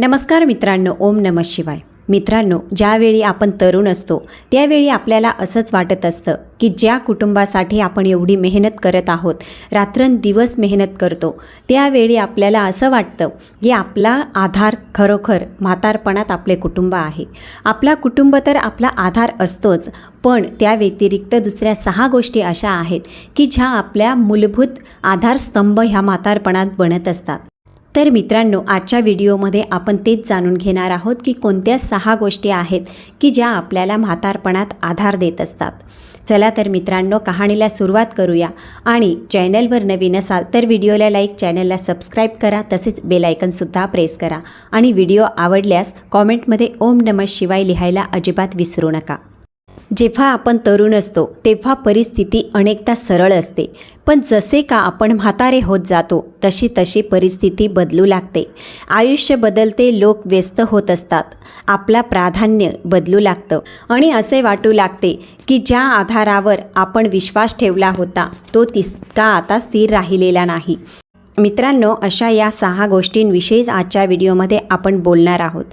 नमस्कार मित्रांनो ओम नम शिवाय. मित्रांनो ज्यावेळी आपण तरुण असतो त्यावेळी आपल्याला असंच वाटत असतं की ज्या कुटुंबासाठी आपण एवढी मेहनत करत आहोत रात्रंदिवस मेहनत करतो त्यावेळी आपल्याला असं वाटतं की आपला आधार खरोखर म्हातारपणात आपले कुटुंब आहे. आपला कुटुंब तर आपला आधार असतोच पण त्या व्यतिरिक्त दुसऱ्या सहा गोष्टी अशा आहेत की ज्या आपल्या मूलभूत आधारस्तंभ ह्या म्हातारपणात बनत असतात. तर मित्रांनो आजच्या व्हिडिओमध्ये आपण तेच जाणून घेणार आहोत की कोणत्या सहा गोष्टी आहेत की ज्या आपल्याला म्हातारपणात आधार देत असतात. चला तर मित्रांनो कहाणीला सुरुवात करूया. आणि चॅनलवर नवीन असाल तर व्हिडिओला लाईक चॅनलला सबस्क्राईब करा तसेच बेलायकनसुद्धा प्रेस करा. आणि व्हिडिओ आवडल्यास कॉमेंटमध्ये ओम नमः शिवाय लिहायला अजिबात विसरू नका. जेव्हा आपण तरुण असतो तेव्हा परिस्थिती अनेकदा सरळ असते. पण जसे का आपण म्हातारे होत जातो तशी तशी परिस्थिती बदलू लागते. आयुष्य बदलते लोक व्यस्त होत असतात. आपला प्राधान्य बदलू लागतं. आणि असे वाटू लागते की ज्या आधारावर आपण विश्वास ठेवला होता तो तितका आता स्थिर राहिलेला नाही. मित्रांनो अशा या सहा गोष्टींविषयीच आजच्या व्हिडिओमध्ये आपण बोलणार आहोत.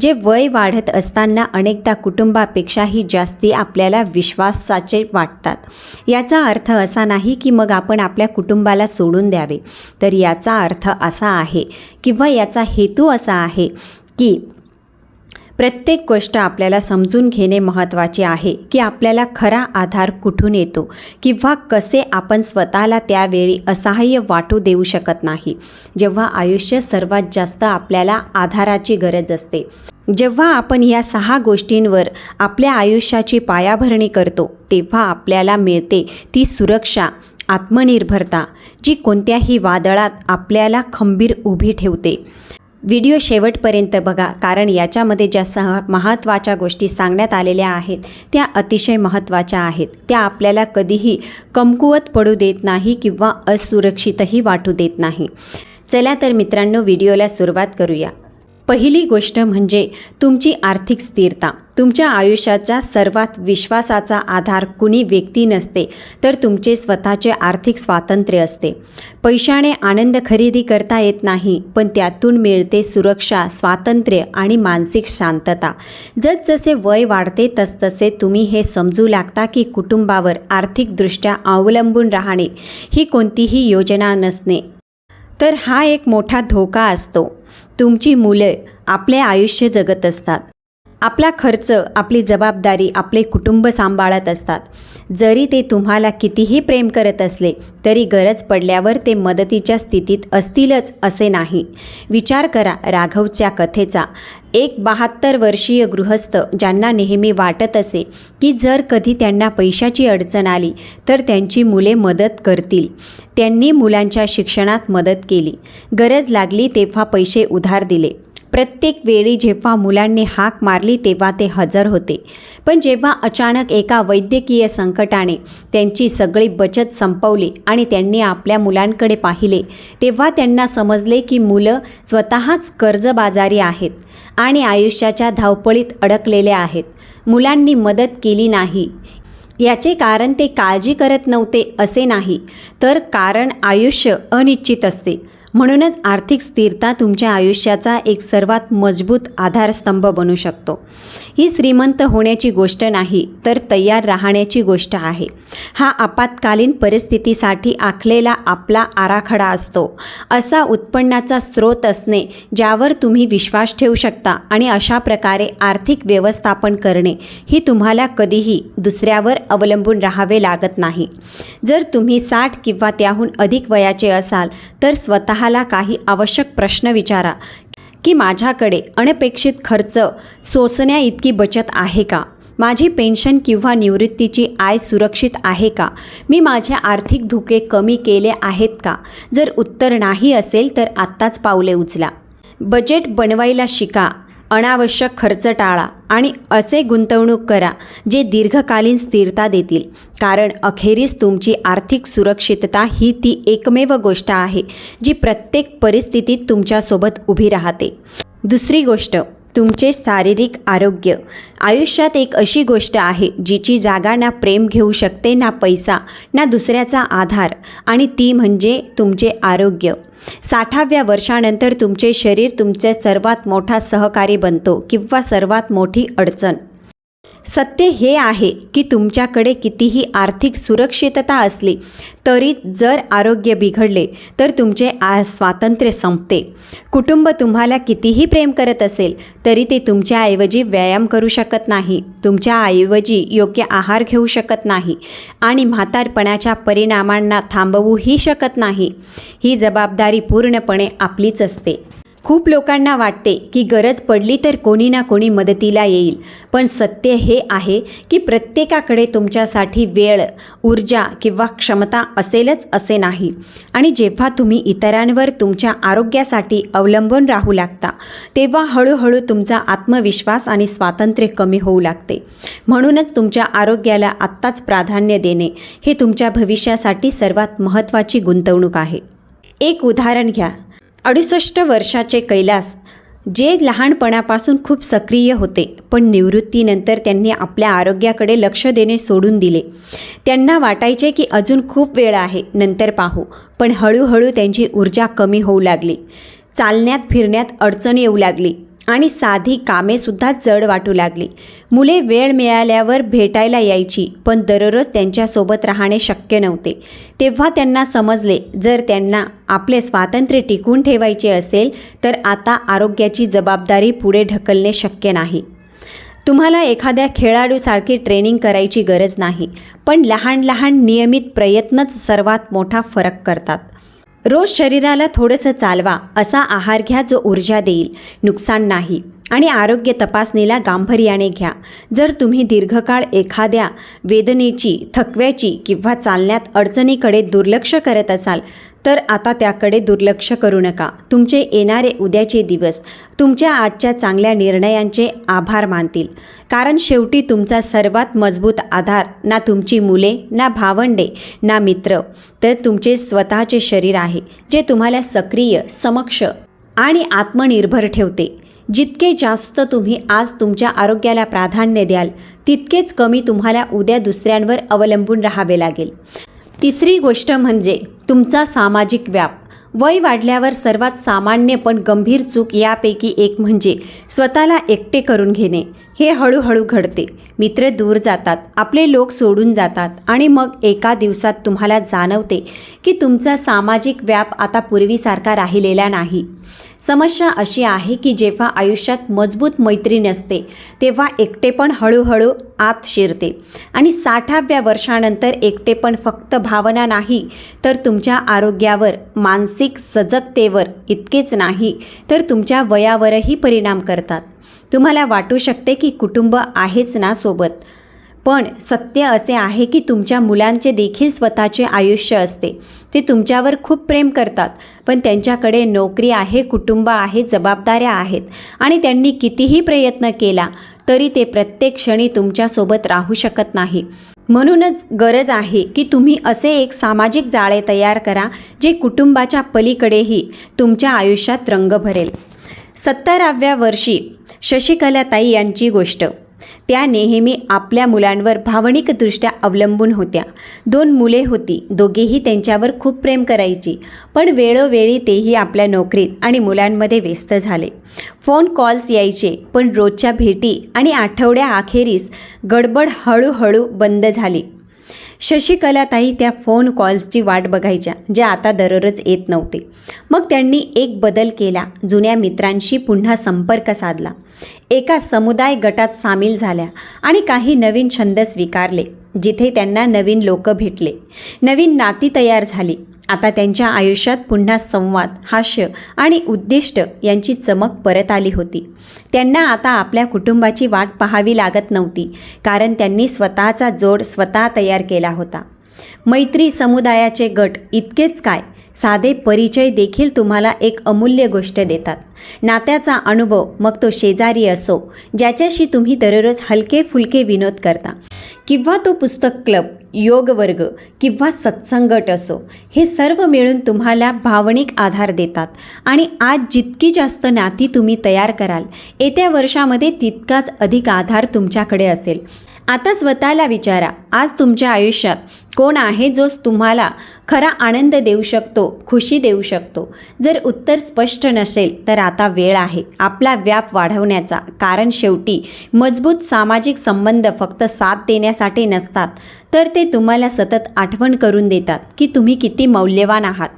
जे वय वाढत असताना अनेकदा कुटुंबापेक्षाही जास्ती आपल्याला विश्वासाचे वाटतात. याचा अर्थ असा नाही की मग आपण आपल्या कुटुंबाला सोडून द्यावे. तर याचा अर्थ असा आहे किंवा याचा हेतू असा आहे की प्रत्येक गोष्ट आपल्याला समजून घेणे महत्त्वाचे आहे की आपल्याला खरा आधार कुठून येतो किंवा कसे आपण स्वतःला त्यावेळी असहाय्य वाटू देऊ शकत नाही. जेव्हा आयुष्य सर्वात जास्त आपल्याला आधाराची गरज असते जेव्हा आपण या सहा गोष्टींवर आपल्या आयुष्याची पायाभरणी करतो तेव्हा आपल्याला मिळते ती सुरक्षा आत्मनिर्भरता जी कोणत्याही वादळात आपल्याला खंबीर उभी ठेवते. व्हिडिओ शेवटपर्यंत बघा कारण याच्यामध्ये ज्या सह महत्त्वाच्या गोष्टी सांगण्यात आलेल्या आहेत त्या अतिशय महत्त्वाच्या आहेत. त्या आपल्याला कधीही कमकुवत पडू देत नाही किंवा असुरक्षितही वाटू देत नाही. चला तर मित्रांनो व्हिडिओला सुरुवात करूया. पहिली गोष्ट म्हणजे तुमची आर्थिक स्थिरता. तुमच्या आयुष्याचा सर्वात विश्वासाचा आधार कुणी व्यक्ती नसते तर तुमचे स्वतःचे आर्थिक स्वातंत्र्य असते. पैशाने आनंद खरेदी करता येत नाही पण त्यातून मिळते सुरक्षा स्वातंत्र्य आणि मानसिक शांतता. जसजसे वय वाढते तसतसे तुम्ही हे समजू लागता की कुटुंबावर आर्थिकदृष्ट्या अवलंबून राहणे ही कोणतीही योजना नसणे. तर हा एक मोठा धोका असतो. तुमची मुले आपले आयुष्य जगत असतात. आपला खर्च आपली जबाबदारी आपले कुटुंब सांभाळत असतात. जरी ते तुम्हाला कितीही प्रेम करत असले तरी गरज पडल्यावर ते मदतीच्या स्थितीत असतीलच असे नाही. विचार करा राघवच्या कथेचा. एक बहात्तर वर्षीय गृहस्थ ज्यांना नेहमी वाटत असे की जर कधी त्यांना पैशाची अडचण आली तर त्यांची मुले मदत करतील. त्यांनी मुलांच्या शिक्षणात मदत केली. गरज लागली तेव्हा पैसे उधार दिले. प्रत्येक वेळी जेव्हा मुलांनी हाक मारली तेव्हा ते हजर होते. पण जेव्हा अचानक एका वैद्यकीय संकटाने त्यांची सगळी बचत संपवली आणि त्यांनी आपल्या मुलांकडे पाहिले तेव्हा त्यांना समजले की मुलं स्वतःच कर्जबाजारी आहेत आणि आयुष्याच्या धावपळीत अडकलेले आहेत. मुलांनी मदत केली नाही. याचे कारण ते काळजी करत नव्हते असे नाही तर कारण आयुष्य अनिश्चित असते. म्हणूनच आर्थिक स्थिरता तुमच्या आयुष्याचा एक सर्वात मजबूत आधारस्तंभ बनू शकतो. ही श्रीमंत होण्याची गोष्ट नाही तर तयार राहण्याची गोष्ट आहे. हा आपत्कालीन परिस्थितीसाठी आखलेला आपला आराखडा असतो. असा उत्पन्नाचा स्रोत असणे ज्यावर तुम्ही विश्वास ठेवू शकता आणि अशा प्रकारे आर्थिक व्यवस्थापन करणे ही तुम्हाला कधीही दुसऱ्यावर अवलंबून राहावे लागत नाही. जर तुम्ही साठ किंवा त्याहून अधिक वयाचे असाल तर स्वतः स्वतःला काही आवश्यक प्रश्न विचारा की माझ्याकडे अनपेक्षित खर्च सोसण्या इतकी बचत आहे का? माझी पेन्शन किंवा निवृत्तीची आय सुरक्षित आहे का? मी माझे आर्थिक धोके कमी केले आहेत का? जर उत्तर नाही असेल तर आत्ताच पावले उचला. बजेट बनवायला शिका. अनावश्यक खर्च टाळा आणि असे गुंतवणूक करा जे दीर्घकालीन स्थिरता देतील. कारण अखेरीस तुमची आर्थिक सुरक्षितता ही ती एकमेव गोष्ट आहे जी प्रत्येक परिस्थितीत तुमच्यासोबत उभी राहते. दुसरी गोष्ट तुमचे शारीरिक आरोग्य. आयुष्यात एक अशी गोष्ट आहे जिची जागा ना प्रेम घेऊ शकते ना पैसा ना दुसऱ्याचा आधार आणि ती म्हणजे तुमचे आरोग्य. साठाव्या वर्षानंतर तुमचे शरीर तुमचे सर्वात मोठा सहकारी बनतो किंवा सर्वात मोठी अडचण. सत्य हे आहे की तुमच्याकडे कितीही आर्थिक सुरक्षितता असली तरी जर आरोग्य बिघडले तर तुमचे आ स्वातंत्र्य संपते. कुटुंब तुम्हाला कितीही प्रेम करत असेल तरी ते तुमच्याऐवजी व्यायाम करू शकत नाही तुमच्याऐवजी योग्य आहार घेऊ शकत नाही आणि म्हातारपणाच्या परिणामांना थांबवूही शकत नाही. ही जबाबदारी पूर्णपणे आपलीच असते. खूप लोकांना वाटते की गरज पडली तर कोणी ना कोणी मदतीला येईल. पण सत्य हे आहे की प्रत्येकाकडे तुमच्यासाठी वेळ ऊर्जा किंवा क्षमता असेलच असे नाही. आणि जेव्हा तुम्ही इतरांवर तुमच्या आरोग्यासाठी अवलंबून राहू लागता तेव्हा हळूहळू तुमचा आत्मविश्वास आणि स्वातंत्र्य कमी होऊ लागते. म्हणूनच तुमच्या आरोग्याला आत्ताच प्राधान्य देणे हे तुमच्या भविष्यासाठी सर्वात महत्त्वाची गुंतवणूक आहे. एक उदाहरण घ्या. अडुसष्ट वर्षाचे कैलास जे लहानपणापासून खूप सक्रिय होते पण निवृत्तीनंतर त्यांनी आपल्या आरोग्याकडे लक्ष देणे सोडून दिले. त्यांना वाटायचे की अजून खूप वेळ आहे नंतर पाहू. पण हळूहळू त्यांची ऊर्जा कमी होऊ लागली. चालण्यात फिरण्यात अडचण येऊ लागली. आणि साधी कामेसुद्धा जड वाटू लागली. मुले वेळ मिळाल्यावर भेटायला यायची पण दररोज त्यांच्यासोबत राहणे शक्य नव्हते. तेव्हा त्यांना समजले जर त्यांना आपले स्वातंत्र्य टिकवून ठेवायचे असेल तर आता आरोग्याची जबाबदारी पुढे ढकलणे शक्य नाही. तुम्हाला एखाद्या खेळाडूसारखी ट्रेनिंग करायची गरज नाही पण लहान लहान नियमित प्रयत्नच सर्वात मोठा फरक करतात. रोज शरीराला थोडंसं चालवा असा आहार घ्या जो ऊर्जा देईल. नुकसान नाही. आणि आरोग्य तपासणीला गांभीर्याने घ्या. जर तुम्ही दीर्घकाळ एखाद्या वेदनेची थकव्याची किंवा चालण्यात अडचणीकडे दुर्लक्ष करत असाल तर आता त्याकडे दुर्लक्ष करू नका. तुमचे येणारे उद्याचे दिवस तुमच्या आजच्या चांगल्या निर्णयांचे आभार मानतील. कारण शेवटी तुमचा सर्वात मजबूत आधार ना तुमची मुले ना भावंडे ना मित्र तर तुमचे स्वतःचे शरीर आहे जे तुम्हाला सक्रिय समक्ष आणि आत्मनिर्भर ठेवते. जितके जास्त तुम्ही आज तुमच्या आरोग्याला प्राधान्य द्याल तितकेच कमी तुम्हाला उद्या दुसऱ्यांवर अवलंबून राहावे लागेल. तिसरी गोष्ट म्हणजे तुमचा सामाजिक व्याप. वय वाढल्यावर सर्वात सामान्य पण गंभीर चूक यापैकी एक म्हणजे स्वतःला एकटे करून घेणे. हे हळूहळू घडते. मित्र दूर जातात आपले लोक सोडून जातात आणि मग एका दिवसात तुम्हाला जाणवते की तुमचा सामाजिक व्याप आता पूर्वीसारखा राहिलेला नाही. समस्या अशी आहे की जेव्हा आयुष्यात मजबूत मैत्री नसते तेव्हा एकटेपण हळूहळू आत शिरते. आणि साठाव्या वर्षानंतर एकटेपण फक्त भावना नाही तर तुमच्या आरोग्यावर मानसिक सजगतेवर इतकेच नाही तर तुमच्या वयावरही परिणाम करतात. तुम्हाला वाटू शकते की कुटुंब आहेच ना सोबत पण सत्य असे आहे की तुमच्या मुलांचे देखील स्वतःचे आयुष्य असते. ते तुमच्यावर खूप प्रेम करतात पण त्यांच्याकडे नोकरी आहे कुटुंब आहे जबाबदाऱ्या आहेत आणि त्यांनी कितीही प्रयत्न केला तरी ते प्रत्येक क्षणी तुमच्यासोबत राहू शकत नाही. म्हणूनच गरज आहे की तुम्ही असे एक सामाजिक जाळे तयार करा जे कुटुंबाच्या पलीकडेही तुमच्या आयुष्यात रंग भरेल. सत्तराव्या वर्षी शशिकलाताई यांची गोष्ट. त्या नेहमी आपल्या मुलांवर भावनिकदृष्ट्या अवलंबून होत्या. दोन मुले होती. दोघेही त्यांच्यावर खूप प्रेम करायची. पण वेळोवेळी तेही आपल्या नोकरीत आणि मुलांमध्ये व्यस्त झाले. फोन कॉल्स यायचे पण रोजच्या भेटी आणि आठवड्या अखेरीस गडबड हळूहळू बंद झाली. शशिकलाताई त्या फोन कॉल्सची वाट बघायच्या ज्या आता दररोज येत नव्हते. मग त्यांनी एक बदल केला जुन्या मित्रांशी पुन्हा संपर्क साधला. एका समुदाय गटात सामील झाल्या आणि काही नवीन छंद स्वीकारले जिथे त्यांना नवीन लोक भेटले. नवीन नाती तयार झाली. आता त्यांच्या आयुष्यात पुन्हा संवाद हास्य आणि उद्दिष्ट यांची चमक परत आली होती. त्यांना आता आपल्या कुटुंबाची वाट पाहावी लागत नव्हती कारण त्यांनी स्वतःचा जोड स्वतः तयार केला होता. मैत्री समुदायाचे गट इतकेच काय? साधे परिचय देखील तुम्हाला एक अमूल्य गोष्ट देतात. नात्याचा अनुभव मग तो शेजारी असो ज्याच्याशी तुम्ही दररोज हलके फुलके विनोद करता. किंवा तो पुस्तक क्लब योग वर्ग किंवा सत्संगट असो हे सर्व मिळून तुम्हाला भावनिक आधार देतात. आणि आज जितकी जास्त नाती तुम्ही तयार कराल येत्या वर्षामध्ये तितकाच अधिक आधार तुमच्याकडे असेल. आता स्वतःला विचारा आज तुमच्या आयुष्यात कोण आहे जो तुम्हाला खरा आनंद देऊ शकतो खुशी देऊ शकतो? जर उत्तर स्पष्ट नसेल तर आता वेळ आहे. आपला व्याप वाढवण्याचा. कारण शेवटी मजबूत सामाजिक संबंध फक्त साथ देण्यासाठी नसतात. तर ते तुम्हाला सतत आठवण करून देतात की तुम्ही किती मौल्यवान आहात.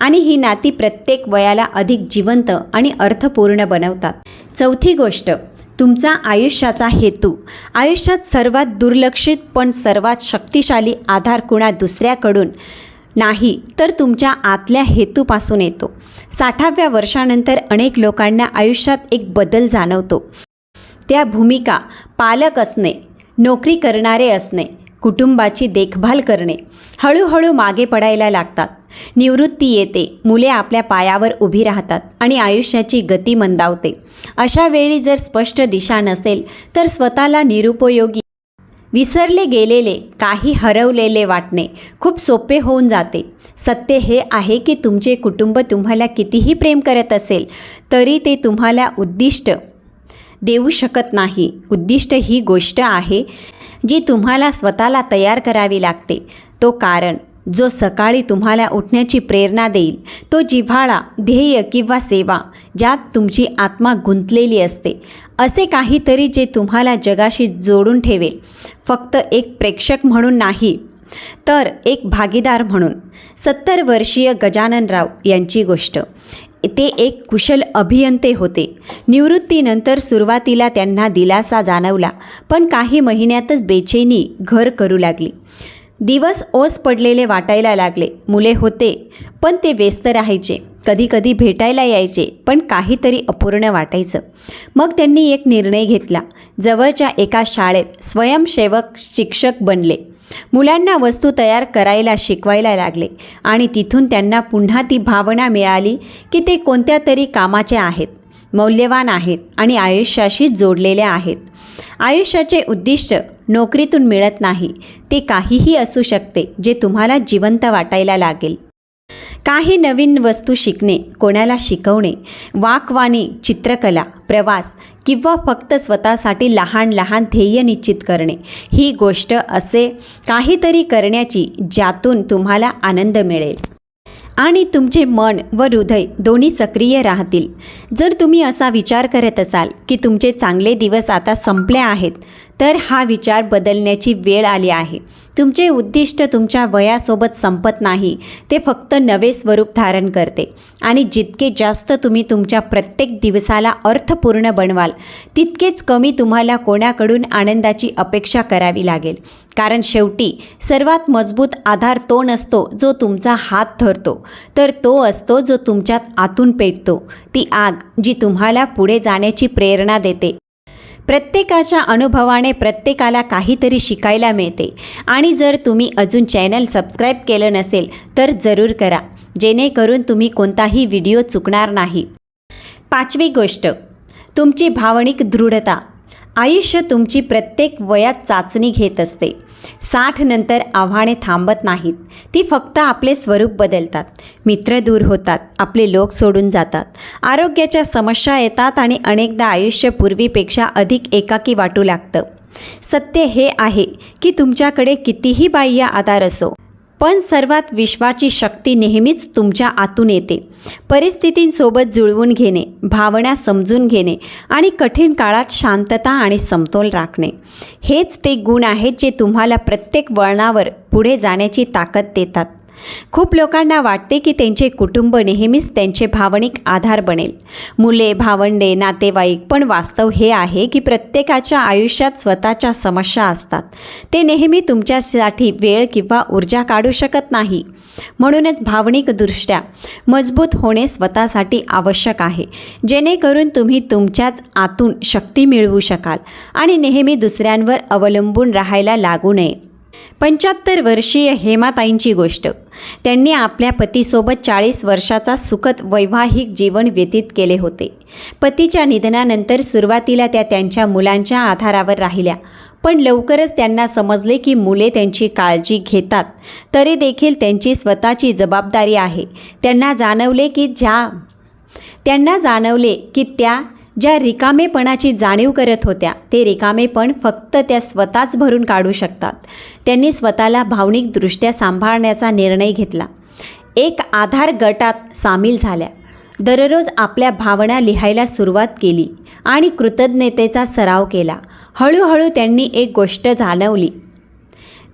आणि ही नाती प्रत्येक वयाला अधिक जिवंत आणि अर्थपूर्ण बनवतात. चौथी गोष्ट तुमचा आयुष्याचा हेतू. आयुष्यात सर्वात दुर्लक्षित पण सर्वात शक्तिशाली आधार कुणा दुसऱ्याकडून नाही तर तुमच्या आतल्या हेतूपासून येतो. साठाव्या वर्षानंतर अनेक लोकांना आयुष्यात एक बदल जाणवतो. त्या भूमिका पालक असणे नोकरी करणारे असणे कुटुंबाची देखभाल करणे. हळूहळू मागे पडायला लागतात. निवृत्ती येते. मुले आपल्या पायावर उभी राहतात आणि आयुष्याची गती मंदावते. अशा वेळी जर स्पष्ट दिशा नसेल तर स्वतःला निरुपयोगी विसरले गेलेले काही हरवलेले वाटणे खूप सोपे होऊन जाते. सत्य हे आहे की तुमचे कुटुंब तुम्हाला कितीही प्रेम करत असेल तरी ते तुम्हाला उद्दिष्ट देऊ शकत नाही. उद्दिष्ट ही गोष्ट आहे जी तुम्हाला स्वतःला तयार करावी लागते. तो कारण जो सकाळी तुम्हाला उठण्याची प्रेरणा देईल तो जिव्हाळा ध्येय किंवा सेवा ज्यात तुमची आत्मा गुंतलेली असते. असे काहीतरी जे तुम्हाला जगाशी जोडून ठेवेल. फक्त एक प्रेक्षक म्हणून नाही तर एक भागीदार म्हणून. सत्तर वर्षीय गजाननराव यांची गोष्ट. ते एक कुशल अभियंते होते. निवृत्तीनंतर सुरुवातीला त्यांना दिलासा जाणवला पण काही महिन्यातच बेचैनी घर करू लागली. दिवस ओस पडलेले वाटायला लागले. मुले होते पण ते व्यस्त राहायचे. कधीकधी भेटायला यायचे पण काहीतरी अपूर्ण वाटायचं. मग त्यांनी एक निर्णय घेतला. जवळच्या एका शाळेत स्वयंसेवक शिक्षक बनले. मुलांना वस्तू तयार करायला शिकवायला लागले आणि तिथून त्यांना पुन्हा ती भावना मिळाली की ते कोणत्या तरी कामाचे आहेत मौल्यवान आहेत आणि आयुष्याशी जोडलेल्या आहेत. आयुष्याचे उद्दिष्ट नोकरीतून मिळत नाही ते काहीही असू शकते जे तुम्हाला जिवंत वाटायला लागेल. काही नवीन वस्तू शिकणे कोणाला शिकवणे वाकवाणी चित्रकला प्रवास किंवा फक्त स्वतःसाठी लहान लहान ध्येय निश्चित करणे ही गोष्ट असे काहीतरी करण्याची ज्यातून तुम्हाला आनंद मिळेल. आणि तुमचे मन व हृदय दोन्ही सक्रिय राहतील. जर तुम्ही असा विचार करत असाल की तुमचे चांगले दिवस आता संपले आहेत तर हा विचार बदलण्याची वेळ आली आहे. तुमचे उद्दिष्ट तुमच्या वयासोबत संपत नाही. ते फक्त नवे स्वरूप धारण करते. आणि जितके जास्त तुम्ही तुमच्या प्रत्येक दिवसाला अर्थपूर्ण बनवाल तितकेच कमी तुम्हाला कोणाकडून आनंदाची अपेक्षा करावी लागेल. कारण शेवटी सर्वात मजबूत आधार तो नसतो जो तुमचा हात धरतो. तर तो असतो जो तुमच्यात आतून पेटतो. ती आग जी तुम्हाला पुढे जाण्याची प्रेरणा देते. प्रत्येकाच्या अनुभवाने प्रत्येकाला काहीतरी शिकायला मिळते. आणि जर तुम्ही अजून चॅनल सबस्क्राईब केलं नसेल तर जरूर करा. जेणेकरून तुम्ही कोणताही व्हिडिओ चुकणार नाही. पाचवी गोष्ट तुमची भावनिक दृढता. आयुष्य तुमची प्रत्येक वयात चाचणी घेत असते. साठ नंतर आव्हाने थांबत नाहीत. ती फक्त आपले स्वरूप बदलतात. मित्र दूर होतात. आपले लोक सोडून जातात. आरोग्याच्या समस्या येतात आणि अनेकदा आयुष्य पूर्वीपेक्षा अधिक एकाकी वाटू लागतं. सत्य हे आहे की तुमच्याकडे कितीही बाह्य आधार असो. पण सर्वात विश्वाची शक्ती नेहमीच तुमच्या आतून येते. परिस्थितींसोबत जुळवून घेणे भावना समजून घेणे आणि कठीण काळात शांतता आणि समतोल राखणे. हेच ते गुण आहेत जे तुम्हाला प्रत्येक वळणावर पुढे जाण्याची ताकद देतात. खूप लोकांना वाटते की त्यांचे कुटुंब नेहमीच त्यांचे भावनिक आधार बनेल. मुले भावंडे नातेवाईक पण वास्तव हे आहे की प्रत्येकाच्या आयुष्यात स्वतःच्या समस्या असतात. ते नेहमी तुमच्यासाठी वेळ किंवा ऊर्जा काढू शकत नाही. म्हणूनच भावनिकदृष्ट्या मजबूत होणे स्वतःसाठी आवश्यक आहे. जेणेकरून तुम्ही तुमच्याच आतून शक्ती मिळवू शकाल आणि नेहमी दुसऱ्यांवर अवलंबून राहायला लागू नये. पंच्याहत्तर वर्षीय हेमाताईंची गोष्ट. त्यांनी आपल्या पतीसोबत चाळीस वर्षाचा सुखद वैवाहिक जीवन व्यतीत केले होते. पतीच्या निधनानंतर सुरुवातीला त्या त्यांच्या मुलांच्या आधारावर राहिल्या. पण लवकरच त्यांना समजले की मुले त्यांची काळजी घेतात. तरी देखील त्यांची स्वतःची जबाबदारी आहे. त्यांना जाणवले की ज्या त्यांना जाणवले की त्या ज्या रिकामेपणाची जाणीव करत होत्या ते रिकामेपण फक्त त्या स्वतःच भरून काढू शकतात. त्यांनी स्वतःला भावनिकदृष्ट्या सांभाळण्याचा निर्णय घेतला. एक आधार गटात सामील झाल्या. दररोज आपल्या भावना लिहायला सुरुवात केली आणि कृतज्ञतेचा सराव केला. हळूहळू त्यांनी एक गोष्ट जाणवली.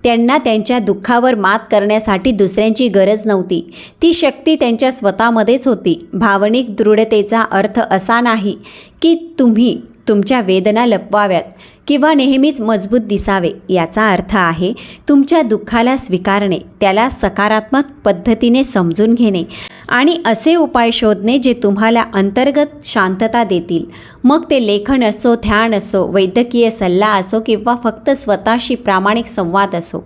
त्यांना त्यांच्या दुःखावर मात करण्यासाठी दुसऱ्यांची गरज नव्हती. ती शक्ती त्यांच्या स्वतःमध्येच होती. भावनिक दृढतेचा अर्थ असा नाही की तुम्ही तुमच्या वेदना लपवाव्यात किंवा नेहमीच मजबूत दिसावे याचा अर्थ आहे तुमच्या दुःखाला स्वीकारणे त्याला सकारात्मक पद्धतीने समजून घेणे आणि असे उपाय शोधणे जे तुम्हाला अंतर्गत शांतता देतील. मग ते लेखन असो ध्यान असो वैद्यकीय सल्ला असो किंवा फक्त स्वतःशी प्रामाणिक संवाद असो.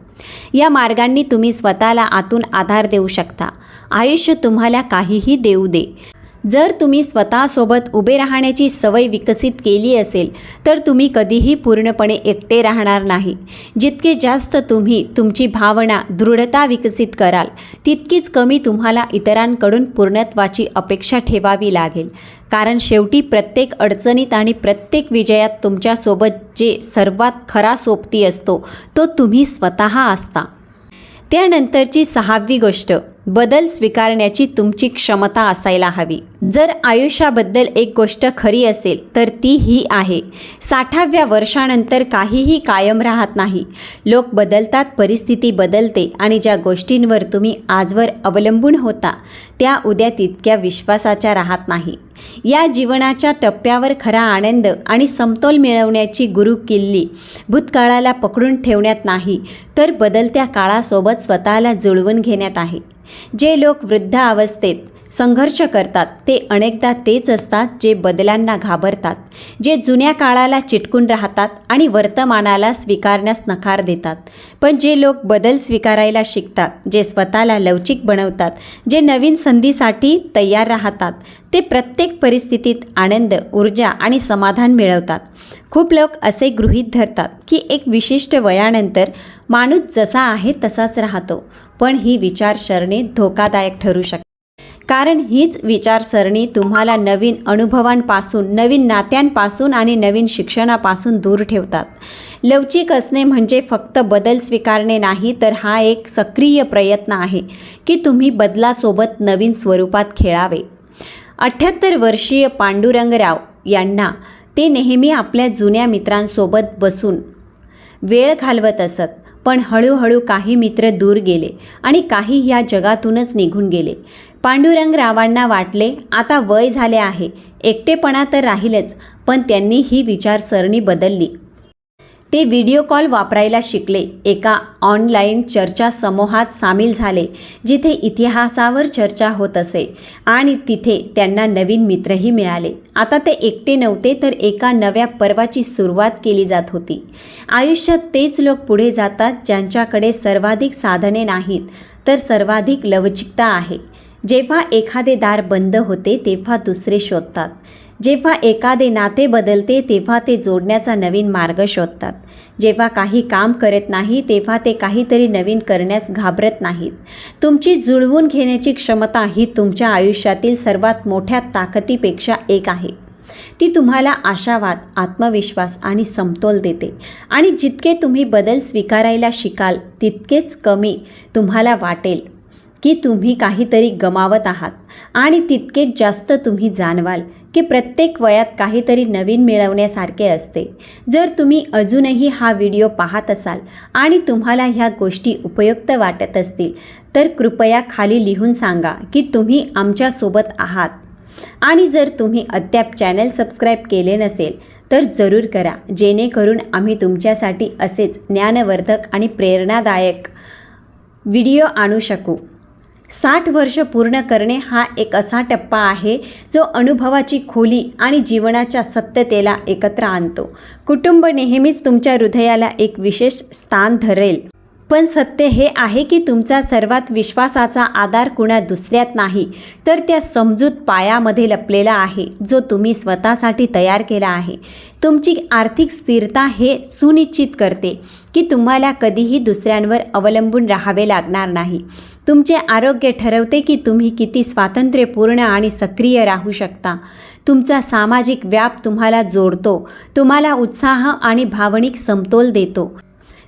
या मार्गांनी तुम्ही स्वतःला आतून आधार देऊ शकता. आयुष्य तुम्हाला काहीही देऊ दे. जर तुम्ही स्वतःसोबत उभे राहण्याची सवय विकसित केली असेल तर तुम्ही कधीही पूर्णपणे एकटे राहणार नाही. जितके जास्त तुम्ही तुमची भावना दृढता विकसित कराल तितकीच कमी तुम्हाला इतरांकडून पूर्णत्वाची अपेक्षा ठेवावी लागेल. कारण शेवटी प्रत्येक अडचणीत आणि प्रत्येक विजयात तुमच्यासोबत जे सर्वात खरा सोबती असतो तो तुम्ही स्वतः असता. त्यानंतरची सहावी गोष्ट. बदल स्वीकारण्याची तुमची क्षमता असायला हवी. जर आयुष्याबद्दल एक गोष्ट खरी असेल तर ती ही आहे. साठाव्या वर्षानंतर काहीही कायम राहत नाही. लोक बदलतात परिस्थिती बदलते आणि ज्या गोष्टींवर तुम्ही आजवर अवलंबून होता त्या उद्या तितक्या विश्वासाच्या राहत नाही. या जीवनाच्या टप्प्यावर खरा आनंद आणि समतोल मिळवण्याची गुरु किल्ली भूतकाळाला पकडून ठेवण्यात नाही तर बदलत्या काळासोबत स्वतःला जुळवून घेण्यात आहे. जे लोक वृद्ध अवस्थेत संघर्ष करतात ते अनेकदा तेच असतात जे बदलांना घाबरतात जे जुन्या काळाला चिटकून राहतात आणि वर्तमानाला स्वीकारण्यास नकार देतात. पण जे लोक बदल स्वीकारायला शिकतात जे स्वतःला लवचिक बनवतात जे नवीन संधीसाठी तयार राहतात ते प्रत्येक परिस्थितीत आनंद ऊर्जा आणि समाधान मिळवतात. खूप लोक असे गृहीत धरतात की एक विशिष्ट वयानंतर माणूस जसा आहे तसाच राहतो. पण ही विचारसरणी धोकादायक ठरू शकते. कारण हीच विचारसरणी तुम्हाला नवीन अनुभवांपासून नवीन नात्यांपासून आणि नवीन शिक्षणापासून दूर ठेवतात. लवचिक असणे म्हणजे फक्त बदल स्वीकारणे नाही तर हा एक सक्रिय प्रयत्न आहे की तुम्ही बदलासोबत नवीन स्वरूपात खेळावे. अठ्ठ्याहत्तर वर्षीय पांडुरंगराव यांना ते नेहमी आपल्या जुन्या मित्रांसोबत बसून वेळ घालवत असत. पण हळूहळू काही मित्र दूर गेले आणि काही ह्या जगातूनच निघून गेले. पांडुरंगरावांना वाटले आता वय झाले आहे. एकटेपणा तर राहीलच पण त्यांनी ही विचारसरणी बदलली. ते व्हिडिओ कॉल वापरायला शिकले. एका ऑनलाईन चर्चा समूहात सामील झाले जिथे इतिहासावर चर्चा होत असे आणि तिथे त्यांना नवीन मित्रही मिळाले. आता ते एकटे नव्हते तर एका नव्या पर्वाची सुरुवात केली जात होती. आयुष्यात तेच लोक पुढे जातात ज्यांच्याकडे सर्वाधिक साधने नाहीत तर सर्वाधिक लवचिकता आहे. जेव्हा एखादे दार बंद होते तेव्हा दुसरे शोधतात. जेव्हा एखादे नाते बदलते तेव्हा ते जोडण्याचा नवीन मार्ग शोधतात. जेव्हा काही काम करत नाही तेव्हा ते काहीतरी नवीन करण्यास घाबरत नाहीत. तुमची जुळवून घेण्याची क्षमता ही तुमच्या आयुष्यातील सर्वात मोठ्या ताकदीपेक्षा एक आहे. ती तुम्हाला आशावाद आत्मविश्वास आणि समतोल देते. आणि जितके तुम्ही बदल स्वीकारायला शिकाल तितकेच कमी तुम्हाला वाटेल की तुम्ही काहीतरी गमावत आहात. आणि तितकेच जास्त तुम्ही जाणवाल की प्रत्येक वयात काहीतरी नवीन मिळवण्यासारखे असते. जर तुम्ही अजूनही हा व्हिडिओ पाहत असाल आणि तुम्हाला ह्या गोष्टी उपयुक्त वाटत असतील तर कृपया खाली लिहून सांगा की तुम्ही आमच्यासोबत आहात. आणि जर तुम्ही अद्याप चॅनल सबस्क्राईब केले नसेल तर जरूर करा जेणेकरून आम्ही तुमच्यासाठी असेच ज्ञानवर्धक आणि प्रेरणादायक व्हिडिओ आणू शकू. साठ वर्ष पूर्ण करणे हा एक असा टप्पा आहे जो अनुभवाची खोली आणि जीवनाच्या सत्यतेला एकत्र आणतो. कुटुंब नेहमीच तुमच्या हृदयाला एक विशेष स्थान धरेल. पण सत्य हे आहे की तुमचा सर्वात विश्वासाचा आधार कुणा दुसऱ्यात नाही तर त्या समजूत पायामध्ये लपलेला आहे जो तुम्ही स्वतःसाठी तयार केला आहे. तुमची आर्थिक स्थिरता हे सुनिश्चित करते की तुम्हाला कधीही दुसऱ्यांवर अवलंबून राहावे लागणार नाही. तुमचे आरोग्य ठरवते की तुम्ही किती स्वातंत्र्यपूर्ण आणि सक्रिय राहू शकता. तुमचा सामाजिक व्याप तुम्हाला जोडतो तुम्हाला उत्साह आणि भावनिक समतोल देतो.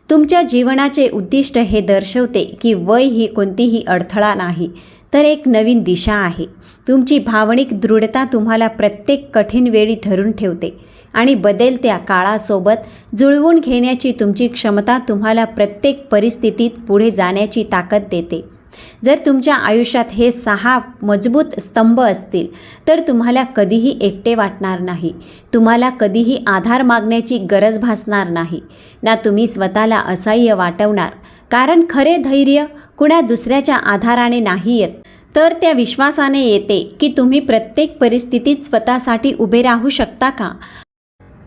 तुमच्या जीवनाचे उद्दिष्ट हे दर्शवते की वय ही कोणतीही अडथळा नाही तर एक नवीन दिशा आहे. तुमची भावनिक दृढता तुम्हाला प्रत्येक कठीण वेळी धरून ठेवते आणि बदलत्या काळासोबत जुळवून घेण्याची तुमची क्षमता तुम्हाला प्रत्येक परिस्थितीत पुढे जाण्याची ताकद देते. जर तुमच्या आयुष्यात हे सहा मजबूत स्तंभ असतील तर तुम्हाला कधीही एकटे वाटणार नाही. तुम्हाला कधीही आधार मागण्याची गरज भासणार नाही. ना तुम्ही स्वतःला असह्य वाटवणार. कारण खरे धैर्य कुणा दुसऱ्याच्या आधाराने नाही येत. तर त्या विश्वासाने येते की तुम्ही प्रत्येक परिस्थितीत स्वतःसाठी उभे राहू शकता का?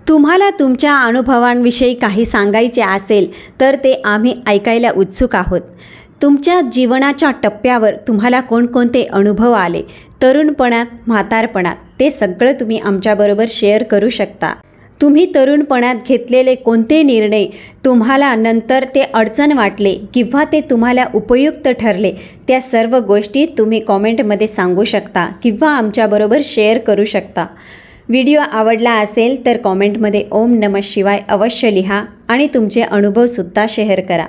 तुम्हाला तुमच्या अनुभवांविषयी काही सांगायचे असेल तर ते आम्ही ऐकायला उत्सुक आहोत. तुमच्या जीवनाच्या टप्प्यावर तुम्हाला कोणकोणते अनुभव आले? तरुणपणात म्हातारपणात ते सगळं तुम्ही आमच्याबरोबर शेअर करू शकता. तुम्ही तरुणपणात घेतलेले कोणते निर्णय तुम्हाला नंतर ते अडचण वाटले किंवा ते तुम्हाला उपयुक्त ठरले त्या सर्व गोष्टी तुम्ही कॉमेंटमध्ये सांगू शकता किंवा आमच्याबरोबर शेअर करू शकता. व्हिडिओ आवडला असेल तर कॉमेंटमध्ये ओम नम शिवाय अवश्य लिहा आणि तुमचे अनुभवसुद्धा शेअर करा.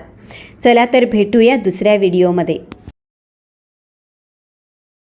चला तर भेटूया दुसऱ्या व्हिडिओमध्ये.